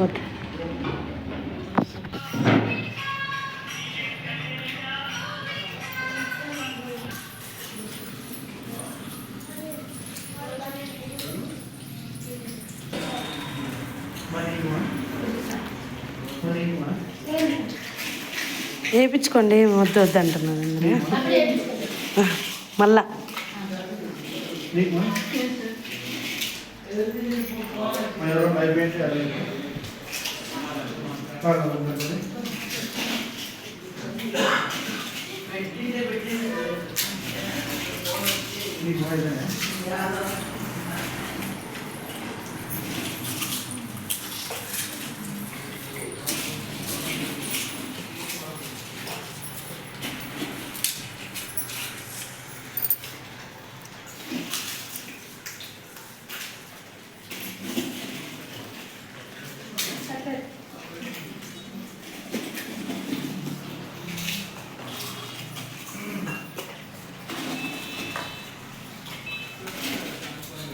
వద్దు. వేయించుకోండి ఏం వద్దు వద్దు అంటున్నారు అందరూ మళ్ళా. అది battery battery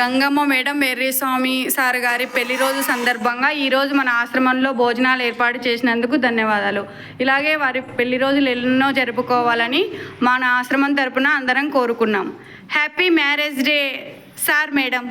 Gangamma madam Swami sir గారి పెళ్ళి రోజు సందర్భంగా ఈరోజు మన ఆశ్రమంలో భోజనాలు ఏర్పాటు చేసినందుకు ధన్యవాదాలు. ఇలాగే వారి పెళ్ళి రోజులు ఎన్నో జరుపుకోవాలని మన ఆశ్రమం తరపున అందరం కోరుకున్నాం. Happy marriage day sir madam.